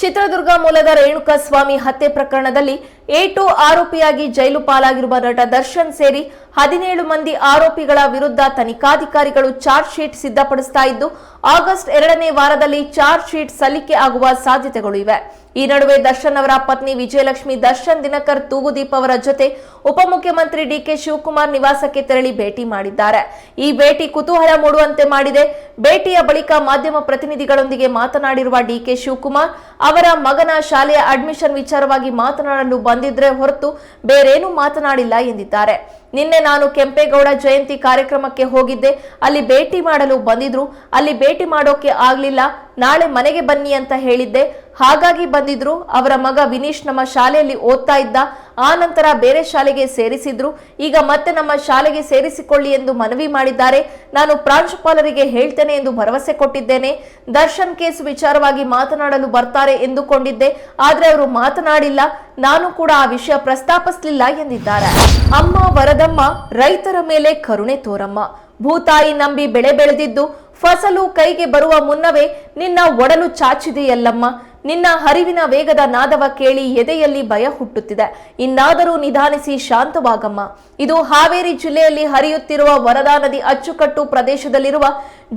ಚಿತ್ರದುರ್ಗ ಮೂಲದ ರೇಣುಕಾ ಸ್ವಾಮಿ ಹತ್ಯೆ ಪ್ರಕರಣದಲ್ಲಿ ಎ ಟು ಆರೋಪಿಯಾಗಿ ಜೈಲು ಪಾಲಾಗಿರುವ ನಟ ದರ್ಶನ್ ಸೇರಿ ಹದಿನೇಳು ಮಂದಿ ಆರೋಪಿಗಳ ವಿರುದ್ಧ ತನಿಖಾಧಿಕಾರಿಗಳು ಚಾರ್ಜ್ ಶೀಟ್ ಸಿದ್ಧಪಡಿಸ್ತಾ ಇದ್ದು, ಆಗಸ್ಟ್ ಎರಡನೇ ವಾರದಲ್ಲಿ ಚಾರ್ಜ್ ಶೀಟ್ ಸಲ್ಲಿಕೆ ಆಗುವ ಸಾಧ್ಯತೆಗಳು ಇವೆ. ಈ ನಡುವೆ ದರ್ಶನ್ ಅವರ ಪತ್ನಿ ವಿಜಯಲಕ್ಷ್ಮಿ ದರ್ಶನ್ ದಿನಕರ್ ತೂಗುದೀಪ್ ಅವರ ಜೊತೆ ಉಪಮುಖ್ಯಮಂತ್ರಿ ಡಿಕೆ ಶಿವಕುಮಾರ್ ನಿವಾಸಕ್ಕೆ ತೆರಳಿ ಭೇಟಿ ಮಾಡಿದ್ದಾರೆ. ಈ ಭೇಟಿ ಕುತೂಹಲ ಮೂಡುವಂತೆ ಮಾಡಿದೆ. ಭೇಟಿಯ ಬಳಿಕ ಮಾಧ್ಯಮ ಪ್ರತಿನಿಧಿಗಳೊಂದಿಗೆ ಮಾತನಾಡಿರುವ ಡಿಕೆ ಶಿವಕುಮಾರ್, ಅವರ ಮಗನ ಶಾಲೆಯ ಅಡ್ಮಿಷನ್ ವಿಚಾರವಾಗಿ ಮಾತನಾಡಲು ಬಂದಿದ್ರೆ ಹೊರತು ಬೇರೇನು ಮಾತನಾಡಿಲ್ಲ ಎಂದಿದ್ದಾರೆ. ನಿನ್ನೆ ನಾನು ಕೆಂಪೇಗೌಡ ಜಯಂತಿ ಕಾರ್ಯಕ್ರಮಕ್ಕೆ ಹೋಗಿದ್ದೆ. ಅಲ್ಲಿ ಭೇಟಿ ಮಾಡಲು ಬಂದಿದ್ರು. ಅಲ್ಲಿ ಭೇಟಿ ಮಾಡೋಕೆ ಆಗ್ಲಿಲ್ಲ. ನಾಳೆ ಮನೆಗೆ ಬನ್ನಿ ಅಂತ ಹೇಳಿದ್ದೆ. ಹಾಗಾಗಿ ಬಂದಿದ್ರು. ಅವರ ಮಗ ವಿನೀಶ್ ನಮ್ಮ ಶಾಲೆಯಲ್ಲಿ ಓದ್ತಾ ಇದ್ದ. ಆ ನಂತರ ಬೇರೆ ಶಾಲೆಗೆ ಸೇರಿಸಿದ್ರು. ಈಗ ಮತ್ತೆ ನಮ್ಮ ಶಾಲೆಗೆ ಸೇರಿಸಿಕೊಳ್ಳಿ ಎಂದು ಮನವಿ ಮಾಡಿದ್ದಾರೆ. ನಾನು ಪ್ರಾಂಶುಪಾಲರಿಗೆ ಹೇಳ್ತೇನೆ ಎಂದು ಭರವಸೆ ಕೊಟ್ಟಿದ್ದೇನೆ. ದರ್ಶನ್ ಕೇಸ್ ವಿಚಾರವಾಗಿ ಮಾತನಾಡಲು ಬರ್ತಾರೆ ಎಂದುಕೊಂಡಿದ್ದೆ. ಆದ್ರೆ ಅವರು ಮಾತನಾಡಿಲ್ಲ. ನಾನು ಕೂಡ ಆ ವಿಷಯ ಪ್ರಸ್ತಾಪಿಸಲಿಲ್ಲ ಎಂದಿದ್ದಾರೆ. ಅಮ್ಮ ವರದಮ್ಮ, ರೈತರ ಮೇಲೆ ಕರುಣೆ ತೋರಮ್ಮ. ಭೂತಾಯಿ ನಂಬಿ ಬೆಳೆ ಬೆಳೆದಿದ್ದು. ಫಸಲು ಕೈಗೆ ಬರುವ ಮುನ್ನವೇ ನಿನ್ನ ಒಡಲು ಚಾಚಿದೆಯಲ್ಲಮ್ಮ. ನಿನ್ನ ಹರಿವಿನ ವೇಗದ ನಾದವ ಕೇಳಿ ಎದೆಯಲ್ಲಿ ಭಯ ಹುಟ್ಟುತ್ತಿದೆ. ಇನ್ನಾದರೂ ನಿಧಾನಿಸಿ ಶಾಂತವಾಗಮ್ಮ. ಇದು ಹಾವೇರಿ ಜಿಲ್ಲೆಯಲ್ಲಿ ಹರಿಯುತ್ತಿರುವ ವರದಾ ನದಿ ಅಚ್ಚುಕಟ್ಟು ಪ್ರದೇಶದಲ್ಲಿರುವ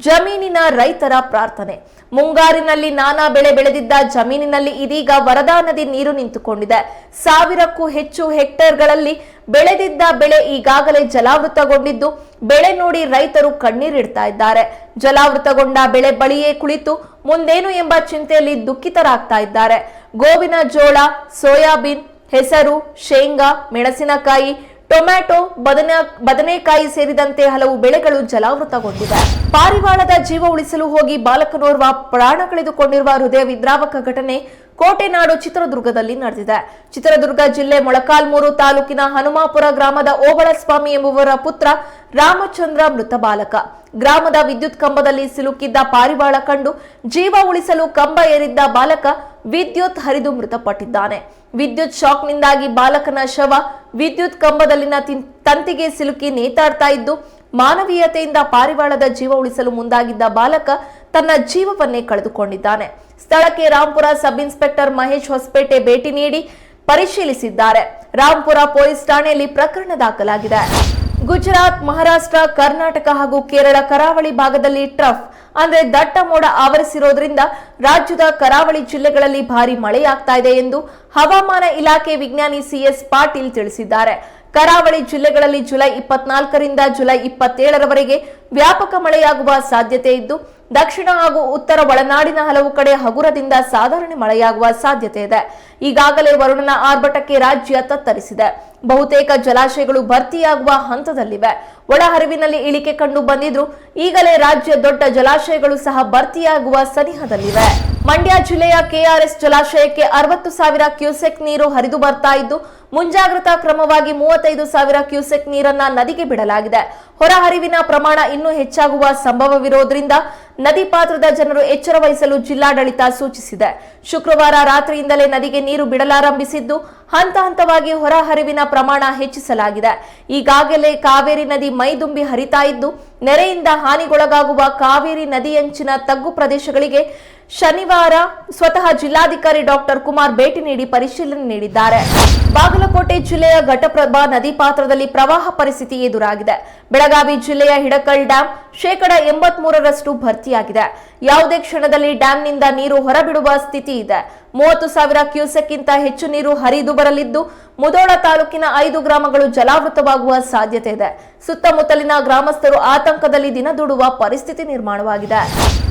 ಜಮೀನಿನ ರೈತರ ಪ್ರಾರ್ಥನೆ. ಮುಂಗಾರಿನಲ್ಲಿ ನಾನಾ ಬೆಳೆ ಬೆಳೆದಿದ್ದ ಜಮೀನಿನಲ್ಲಿ ಇದೀಗ ವರದಾ ನದಿ ನೀರು ನಿಂತುಕೊಂಡಿದೆ. ಸಾವಿರಕ್ಕೂ ಹೆಚ್ಚು ಹೆಕ್ಟೇರ್ಗಳಲ್ಲಿ ಬೆಳೆದಿದ್ದ ಬೆಳೆ ಈಗಾಗಲೇ ಜಲಾವೃತಗೊಂಡಿದ್ದು, ಬೆಳೆ ನೋಡಿ ರೈತರು ಕಣ್ಣೀರಿಡ್ತಾ ಇದ್ದಾರೆ. ಜಲಾವೃತಗೊಂಡ ಬೆಳೆ ಬಳಿಯೇ ಕುಳಿತು ಮುಂದೇನು ಎಂಬ ಚಿಂತೆಯಲ್ಲಿ ದುಃಖಿತರಾಗ್ತಾ ಇದ್ದಾರೆ. ಗೋವಿನ ಜೋಳ, ಸೋಯಾಬೀನ್, ಹೆಸರು, ಶೇಂಗಾ, ಮೆಣಸಿನಕಾಯಿ ಟೊಮ್ಯಾಟೊ, ಬದನ, ಬದನೆಕಾಯಿ ಸೇರಿದಂತೆ ಹಲವು ಬೆಳೆಗಳು ಜಲಾವೃತಗೊಂಡಿವೆ ಪಾರಿವಾಳದ ಜೀವ ಉಳಿಸಲು ಹೋಗಿ ಬಾಲಕನೋರ್ವ ಪ್ರಾಣ ಕಳೆದುಕೊಂಡಿರುವ ಹೃದಯ ವಿದ್ರಾವಕ ಘಟನೆ ಕೋಟೆನಾಡು ಚಿತ್ರದುರ್ಗದಲ್ಲಿ ನಡೆದಿದೆ. ಚಿತ್ರದುರ್ಗ ಜಿಲ್ಲೆ ಮೊಳಕಾಲ್ಮೂರು ತಾಲೂಕಿನ ಹನುಮಾಪುರ ಗ್ರಾಮದ ಓಬಳಸ್ವಾಮಿ ಎಂಬುವರ ಪುತ್ರ ರಾಮಚಂದ್ರ ಮೃತ ಬಾಲಕ. ಗ್ರಾಮದ ವಿದ್ಯುತ್ ಕಂಬದಲ್ಲಿ ಸಿಲುಕಿದ್ದ ಪಾರಿವಾಳ ಕಂಡು ಜೀವ ಉಳಿಸಲು ಕಂಬ ಏರಿದ್ದ ಬಾಲಕ ವಿದ್ಯುತ್ ಹರಿದು ಮೃತಪಟ್ಟಿದ್ದಾನೆ. ವಿದ್ಯುತ್ ಶಾಕ್ನಿಂದಾಗಿ ಬಾಲಕನ ಶವ ವಿದ್ಯುತ್ ಕಂಬದಲ್ಲಿನ ತಂತಿಗೆ ಸಿಲುಕಿ ನೇತಾಡ್ತಾ ಇದ್ದು, ಮಾನವೀಯತೆಯಿಂದ ಪಾರಿವಾಳದ ಜೀವ ಉಳಿಸಲು ಮುಂದಾಗಿದ್ದ ಬಾಲಕ ತನ್ನ ಜೀವವನ್ನೇ ಕಳೆದುಕೊಂಡಿದ್ದಾನೆ. ಸ್ಥಳಕ್ಕೆ ರಾಂಪುರ ಸಬ್ ಇನ್ಸ್ಪೆಕ್ಟರ್ ಮಹೇಶ್ ಹೊಸಪೇಟೆ ಭೇಟಿ ನೀಡಿ ಪರಿಶೀಲಿಸಿದ್ದಾರೆ. ರಾಂಪುರ ಪೊಲೀಸ್ ಠಾಣೆಯಲ್ಲಿ ಪ್ರಕರಣ ದಾಖಲಾಗಿದೆ. ಗುಜರಾತ್, ಮಹಾರಾಷ್ಟ್ರ, ಕರ್ನಾಟಕ ಹಾಗೂ ಕೇರಳ ಕರಾವಳಿ ಭಾಗದಲ್ಲಿ ಟ್ರಫ್, ಅಂದ್ರೆ ದಟ್ಟ ಮೋಡ ಆವರಿಸಿರೋದ್ರಿಂದ ರಾಜ್ಯದ ಕರಾವಳಿ ಜಿಲ್ಲೆಗಳಲ್ಲಿ ಭಾರಿ ಮಳೆಯಾಗ್ತಾ ಇದೆ ಎಂದು ಹವಾಮಾನ ಇಲಾಖೆ ವಿಜ್ಞಾನಿ ಸಿಎಸ್ ಪಾಟೀಲ್ ತಿಳಿಸಿದ್ದಾರೆ. ಕರಾವಳಿ ಜಿಲ್ಲೆಗಳಲ್ಲಿ ಜುಲೈ ಇಪ್ಪತ್ನಾಲ್ಕರಿಂದ ಜುಲೈ ಇಪ್ಪತ್ತೇಳರವರೆಗೆ ವ್ಯಾಪಕ ಮಳೆಯಾಗುವ ಸಾಧ್ಯತೆ ಇದ್ದು ದಕ್ಷಿಣ ಹಾಗೂ ಉತ್ತರ ಒಳನಾಡಿನ ಹಲವು ಕಡೆ ಹಗುರದಿಂದ ಸಾಧಾರಣ ಮಳೆಯಾಗುವ ಸಾಧ್ಯತೆ ಇದೆ. ಈಗಾಗಲೇ ವರುಣನ ಆರ್ಭಟಕ್ಕೆ ರಾಜ್ಯ ತತ್ತರಿಸಿದೆ. ಬಹುತೇಕ ಜಲಾಶಯಗಳು ಭರ್ತಿಯಾಗುವ ಹಂತದಲ್ಲಿವೆ. ಒಳಹರಿವಿನಲ್ಲಿ ಇಳಿಕೆ ಕಂಡು ಬಂದಿದ್ರು ಈಗಲೇ ರಾಜ್ಯ ದೊಡ್ಡ ಜಲಾಶಯಗಳು ಸಹ ಭರ್ತಿಯಾಗುವ ಸನಿಹದಲ್ಲಿವೆ. ಮಂಡ್ಯ ಜಿಲ್ಲೆಯ ಕೆಆರ್ಎಸ್ ಜಲಾಶಯಕ್ಕೆ ಅರವತ್ತು ಸಾವಿರ ಕ್ಯೂಸೆಕ್ ನೀರು ಹರಿದು ಬರ್ತಾ ಇದ್ದು, ಮುಂಜಾಗ್ರತಾ ಕ್ರಮವಾಗಿ ಮೂವತ್ತೈದು ಸಾವಿರ ಕ್ಯೂಸೆಕ್ ನೀರನ್ನ ನದಿಗೆ ಬಿಡಲಾಗಿದೆ. ಹೊರಹರಿವಿನ ಪ್ರಮಾಣ ಇನ್ನೂ ಹೆಚ್ಚಾಗುವ ಸಂಭವವಿರೋದ್ರಿಂದ ನದಿ ಪಾತ್ರದ ಜನರು ಎಚ್ಚರ ವಹಿಸಲು ಜಿಲ್ಲಾಡಳಿತ ಸೂಚಿಸಿದೆ. ಶುಕ್ರವಾರ ರಾತ್ರಿಯಿಂದಲೇ ನದಿಗೆ ನೀರು ಬಿಡಲಾರಂಭಿಸಿದ್ದು, ಹಂತ ಹಂತವಾಗಿ ಹೊರಹರಿವಿನ ಪ್ರಮಾಣ ಹೆಚ್ಚಿಸಲಾಗಿದೆ. ಈಗಾಗಲೇ ಕಾವೇರಿ ನದಿ ಮೈದುಂಬಿ ಹರಿತಾ ಇದ್ದು, ನೆರೆಯಿಂದ ಹಾನಿಗೊಳಗಾಗುವ ಕಾವೇರಿ ನದಿಯಂಚಿನ ತಗ್ಗು ಪ್ರದೇಶಗಳಿಗೆ ಶನಿವಾರ ಸ್ವತಃ ಜಿಲ್ಲಾಧಿಕಾರಿ ಡಾಕ್ಟರ್ ಕುಮಾರ್ ಭೇಟಿ ನೀಡಿ ಪರಿಶೀಲನೆ ನೀಡಿದ್ದಾರೆ. ಬಾಗಲಕೋಟೆ ಜಿಲ್ಲೆಯ ಘಟಪ್ರಭಾ ನದಿ ಪಾತ್ರದಲ್ಲಿ ಪ್ರವಾಹ ಪರಿಸ್ಥಿತಿ ಎದುರಾಗಿದೆ. ಬೆಳಗಾವಿ ಜಿಲ್ಲೆಯ ಹಿಡಕಲ್ ಡ್ಯಾಂ ಶೇಕಡ ಎಂಬತ್ಮೂರರಷ್ಟು ಭರ್ತಿಯಾಗಿದೆ. ಯಾವುದೇ ಕ್ಷಣದಲ್ಲಿ ಡ್ಯಾಂನಿಂದ ನೀರು ಹೊರಬಿಡುವ ಸ್ಥಿತಿ ಇದೆ. ಮೂವತ್ತು ಸಾವಿರ ಕ್ಯೂಸೆಕ್ಗಿಂತ ಹೆಚ್ಚು ನೀರು ಹರಿದು ಬರಲಿದ್ದು, ಮುದೋಳ ತಾಲೂಕಿನ ಐದು ಗ್ರಾಮಗಳು ಜಲಾವೃತವಾಗುವ ಸಾಧ್ಯತೆ ಇದೆ. ಸುತ್ತಮುತ್ತಲಿನ ಗ್ರಾಮಸ್ಥರು ಆತಂಕದಲ್ಲಿ ದಿನದೂಡುವ ಪರಿಸ್ಥಿತಿ ನಿರ್ಮಾಣವಾಗಿದೆ.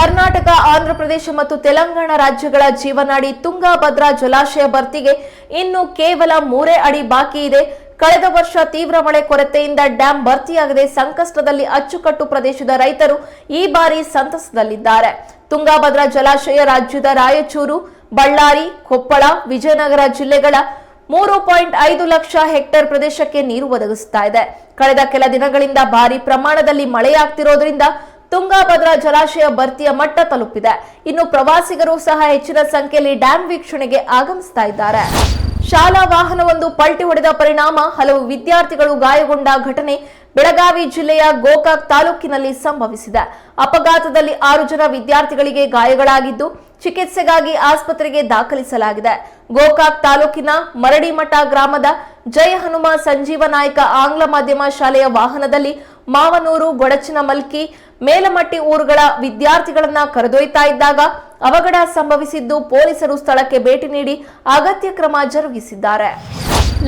ಕರ್ನಾಟಕ, ಆಂಧ್ರಪ್ರದೇಶ ಮತ್ತು ತೆಲಂಗಾಣ ರಾಜ್ಯಗಳ ಜೀವನಾಡಿ ತುಂಗಾಭದ್ರಾ ಜಲಾಶಯ ಭರ್ತಿಗೆ ಇನ್ನು ಕೇವಲ ಮೂರೇ ಅಡಿ ಬಾಕಿ ಇದೆ. ಕಳೆದ ವರ್ಷ ತೀವ್ರ ಮಳೆ ಕೊರತೆಯಿಂದ ಡ್ಯಾಂ ಭರ್ತಿಯಾಗದೆ ಸಂಕಷ್ಟದಲ್ಲಿ ಅಚ್ಚುಕಟ್ಟು ಪ್ರದೇಶದ ರೈತರು ಈ ಬಾರಿ ಸಂತಸದಲ್ಲಿದ್ದಾರೆ. ತುಂಗಾಭದ್ರಾ ಜಲಾಶಯ ರಾಜ್ಯದ ರಾಯಚೂರು ಬಳ್ಳಾರಿ, ಕೊಪ್ಪಳ, ವಿಜಯನಗರ ಜಿಲ್ಲೆಗಳ ಮೂರು ಪಾಯಿಂಟ್ ಐದು ಲಕ್ಷ ಹೆಕ್ಟೇರ್ ಪ್ರದೇಶಕ್ಕೆ ನೀರು ಒದಗಿಸುತ್ತಾ ಇದೆ. ಕಳೆದ ಕೆಲ ದಿನಗಳಿಂದ ಭಾರಿ ಪ್ರಮಾಣದಲ್ಲಿ ಮಳೆಯಾಗ್ತಿರೋದ್ರಿಂದ ತುಂಗಾಭದ್ರಾ ಜಲಾಶಯ ಭರ್ತಿಯ ಮಟ್ಟ ತಲುಪಿದೆ. ಇನ್ನು ಪ್ರವಾಸಿಗರು ಸಹ ಹೆಚ್ಚಿನ ಸಂಖ್ಯೆಯಲ್ಲಿ ಡ್ಯಾಂ ವೀಕ್ಷಣೆಗೆ ಆಗಮಿಸ್ತಾ ಇದ್ದಾರೆ. ಶಾಲಾ ವಾಹನವೊಂದು ಪಲ್ಟಿ ಹೊಡೆದ ಪರಿಣಾಮ ಹಲವು ವಿದ್ಯಾರ್ಥಿಗಳು ಗಾಯಗೊಂಡ ಘಟನೆ ಬೆಳಗಾವಿ ಜಿಲ್ಲೆಯ ಗೋಕಾಕ್ ತಾಲೂಕಿನಲ್ಲಿ ಸಂಭವಿಸಿದೆ. ಅಪಘಾತದಲ್ಲಿ ಆರು ಜನ ವಿದ್ಯಾರ್ಥಿಗಳಿಗೆ ಗಾಯಗಳಾಗಿದ್ದು ಚಿಕಿತ್ಸೆಗಾಗಿ ಆಸ್ಪತ್ರೆಗೆ ದಾಖಲಿಸಲಾಗಿದೆ. ಗೋಕಾಕ್ ತಾಲೂಕಿನ ಮರಡಿಮಠ ಗ್ರಾಮದ ಜಯ ಹನುಮ ಸಂಜೀವ ನಾಯಕ ಆಂಗ್ಲ ಮಾಧ್ಯಮ ಶಾಲೆಯ ವಾಹನದಲ್ಲಿ ಮಾವನೂರು ಗೊಡಚಿನ ಮಲ್ಕಿ ಮೇಲಮಟ್ಟಿ ಊರುಗಳ ವಿದ್ಯಾರ್ಥಿಗಳನ್ನ ಕರೆದೊಯ್ತಾ ಇದ್ದಾಗ ಅವಘಡ ಸಂಭವಿಸಿದ್ದು ಪೊಲೀಸರು ಸ್ಥಳಕ್ಕೆ ಭೇಟಿ ನೀಡಿ ಅಗತ್ಯ ಕ್ರಮ ಜರುಗಿಸಿದ್ದಾರೆ.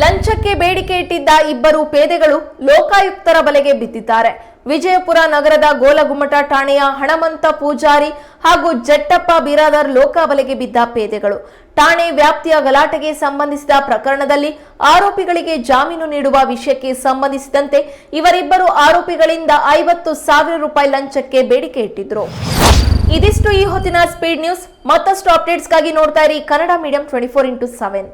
ಲಂಚಕ್ಕೆ ಬೇಡಿಕೆ ಇಟ್ಟಿದ್ದ ಇಬ್ಬರು ಪೇದೆಗಳು ಲೋಕಾಯುಕ್ತರ ಬಲೆಗೆ ಬಿದ್ದಿದ್ದಾರೆ. ವಿಜಯಪುರ ನಗರದ ಗೋಲಗುಮ್ಮಟ ಠಾಣೆಯ ಹಣಮಂತ ಪೂಜಾರಿ ಹಾಗೂ ಜಟ್ಟಪ್ಪ ಬಿರಾದರ್ ಲೋಕ ಬಲೆಗೆ ಬಿದ್ದ ಪೇದೆಗಳು. ಠಾಣೆ ವ್ಯಾಪ್ತಿಯ ಗಲಾಟೆಗೆ ಸಂಬಂಧಿಸಿದ ಪ್ರಕರಣದಲ್ಲಿ ಆರೋಪಿಗಳಿಗೆ ಜಾಮೀನು ನೀಡುವ ವಿಷಯಕ್ಕೆ ಸಂಬಂಧಿಸಿದಂತೆ ಇವರಿಬ್ಬರು ಆರೋಪಿಗಳಿಂದ ಐವತ್ತು ಸಾವಿರ ರೂಪಾಯಿ ಲಂಚಕ್ಕೆ ಬೇಡಿಕೆ ಇಟ್ಟಿದ್ರು. ಇದಿಷ್ಟು ಈ ಹೊತ್ತಿನ ಸ್ಪೀಡ್ ನ್ಯೂಸ್ ಮತ್ತಷ್ಟು ಅಪ್ಡೇಟ್ಸ್ಗಾಗಿ ನೋಡ್ತಾ ಇರಿ Kannada medium twenty four into seven